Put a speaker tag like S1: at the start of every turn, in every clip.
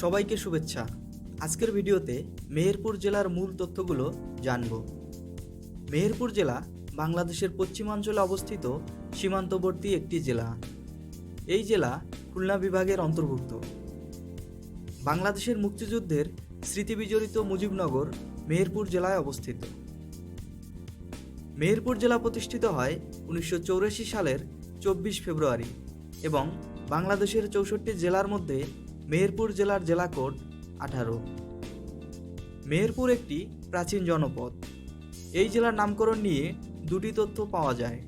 S1: সবাইকে শুভেচ্ছা। আজকের ভিডিওতে মেহেরপুর জেলার মূল তথ্যগুলো জানব। মেহেরপুর জেলা বাংলাদেশের পশ্চিমাঞ্চলে অবস্থিত সীমান্তবর্তী একটি জেলা। এই জেলা খুলনা বিভাগের অন্তর্ভুক্ত। বাংলাদেশের মুক্তিযুদ্ধের স্মৃতিবিজড়িত মুজিবনগর মেহেরপুর জেলায় অবস্থিত। মেহেরপুর জেলা প্রতিষ্ঠিত হয় উনিশশো সালের চব্বিশ ফেব্রুয়ারি এবং বাংলাদেশের চৌষট্টি জেলার মধ্যে মেহেরপুর জেলার জেলা কোড আঠারো। মেহেরপুর একটি প্রাচীন জনপদ। এই জেলার নামকরণ নিয়ে দুটি তথ্য পাওয়া যায়।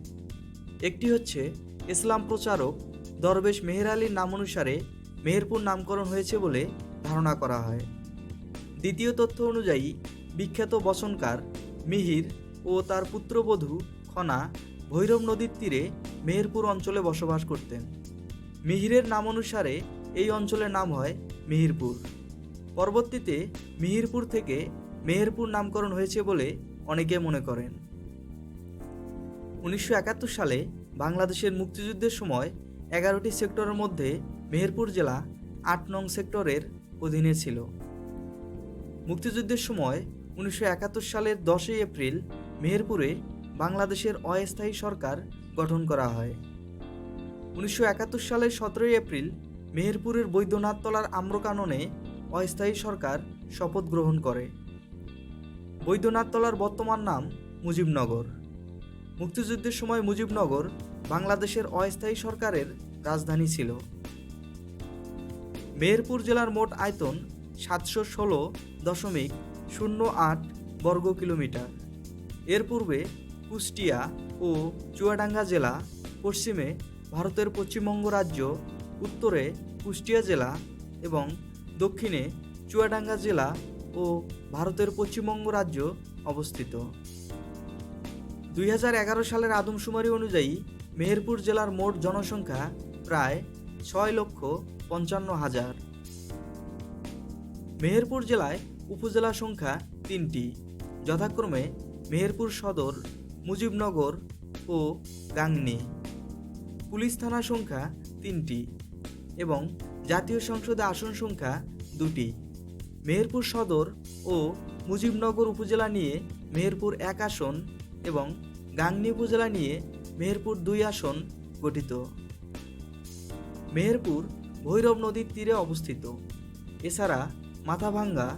S1: একটি হচ্ছে ইসলাম প্রচারক দরবেশ মেহের আলীর নাম অনুসারে মেহেরপুর নামকরণ হয়েছে বলে ধারণা করা হয়। দ্বিতীয় তথ্য অনুযায়ী বিখ্যাত বসনকার মিহির ও তার পুত্রবধূ খনা ভৈরব নদীর তীরে মেহেরপুর অঞ্চলে বসবাস করতেন। মিহিরের নাম অনুসারে এই অঞ্চলের নাম হয় মিহিরপুর। পরবর্তীতে মিহিরপুর থেকে মেহেরপুর নামকরণ হয়েছে বলে অনেকে মনে করেন। উনিশশো একাত্তর সালে বাংলাদেশের মুক্তিযুদ্ধের সময় এগারোটি সেক্টরের মধ্যে মেহেরপুর জেলা আট নং সেক্টরের অধীনে ছিল। মুক্তিযুদ্ধের সময় উনিশশো একাত্তর সালের দশই এপ্রিল মেহেরপুরে বাংলাদেশের অস্থায়ী সরকার গঠন করা হয়। উনিশশো একাত্তর সালের সতেরোই এপ্রিল মেহেরপুরের বৈদ্যনাথতলার আম্রকাননে অস্থায়ী সরকার শপথ গ্রহণ করে। বৈদ্যনাথতলার বর্তমান নাম মুজিবনগর। মুক্তিযুদ্ধের সময় মুজিবনগর বাংলাদেশের অস্থায়ী সরকারের রাজধানী ছিল। মেহেরপুর জেলার মোট আয়তন সাতশো ষোলো দশমিক শূন্য আট বর্গ কিলোমিটার। এর পূর্বে কুষ্টিয়া ও চুয়াডাঙ্গা জেলা পশ্চিমে ভারতের পশ্চিমবঙ্গ রাজ্য উত্তরে কুষ্টিয়া জেলা এবং দক্ষিণে চুয়াডাঙ্গা জেলা ও ভারতের পশ্চিমবঙ্গ রাজ্য অবস্থিত। দুই হাজার এগারো সালের আদমশুমারি অনুযায়ী মেহেরপুর জেলার মোট জনসংখ্যা প্রায় ছয় লক্ষ পঞ্চান্ন হাজার। মেহেরপুর জেলায় উপজেলা সংখ্যা তিনটি। যথাক্রমে মেহেরপুর সদর, মুজিবনগর ও গাংনী। পুলিশ থানা সংখ্যা তিনটি। এবং জাতীয় সংসদে আসন সংখ্যা দুটি। মেহেরপুর সদর ও মুজিবনগর উপজেলা নিয়ে মেহেরপুর এক আসন এবং গাংনী উপজেলা নিয়ে মেহেরপুর দুই আসন গঠিত। মেহেরপুর ভৈরব নদীর তীরে অবস্থিত। এছাড়া মাথাভাঙ্গা,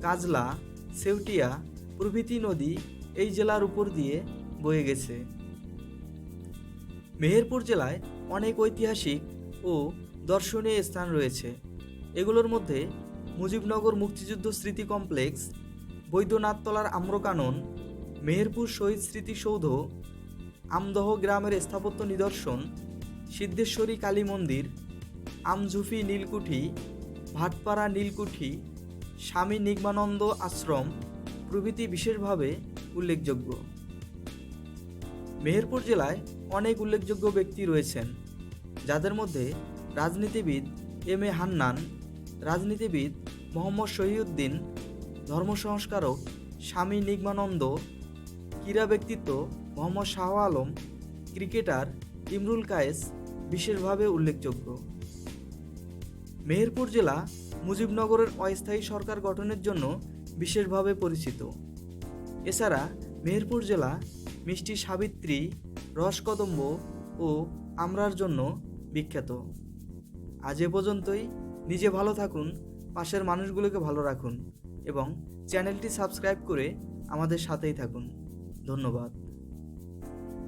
S1: কাজলা, সেউটিয়া প্রভৃতি নদী এই জেলার উপর দিয়ে বয়ে গেছে। মেহেরপুর জেলায় অনেক ঐতিহাসিক ও দর্শনীয় স্থান রয়েছে। এগুলোর মধ্যে মুজিবনগর মুক্তিযুদ্ধ স্মৃতি কমপ্লেক্স, বৈদ্যনাথতলার আম্রকানন, মেহেরপুর শহীদ স্মৃতিসৌধ আমদহ গ্রামের স্থাপত্য নিদর্শন, সিদ্ধেশ্বরী কালী মন্দির, আমঝুফি নীলকুঠি, ভাটপাড়া নীলকুঠি, স্বামী নিগমানন্দ আশ্রম প্রভৃতি বিশেষভাবে উল্লেখযোগ্য। মেহেরপুর জেলায় অনেক উল্লেখযোগ্য ব্যক্তি রয়েছেন, যাদের মধ্যে রাজনীতিবিদ এম এ হান্নান, রাজনীতিবিদ মোহাম্মদ শহীউদ্দিন ধর্ম সংস্কারক স্বামী নিগমানন্দ, ক্রীড়া ব্যক্তিত্ব মোহাম্মদ শাহ আলম, ক্রিকেটার ইমরুল কায়েস বিশেষভাবে উল্লেখযোগ্য। মেহেরপুর জেলা মুজিবনগরের অস্থায়ী সরকার গঠনের জন্য বিশেষভাবে পরিচিত। এছাড়া মেহেরপুর জেলা মিষ্টি সাবিত্রী রসকদম্ব ও আমরার জন্য বিখ্যাত। আজ এ পর্যন্তই। নিজে ভালো থাকুন, পাশের মানুষগুলোকে ভালো রাখুন এবং চ্যানেলটি সাবস্ক্রাইব করে আমাদের সাথেই থাকুন। ধন্যবাদ।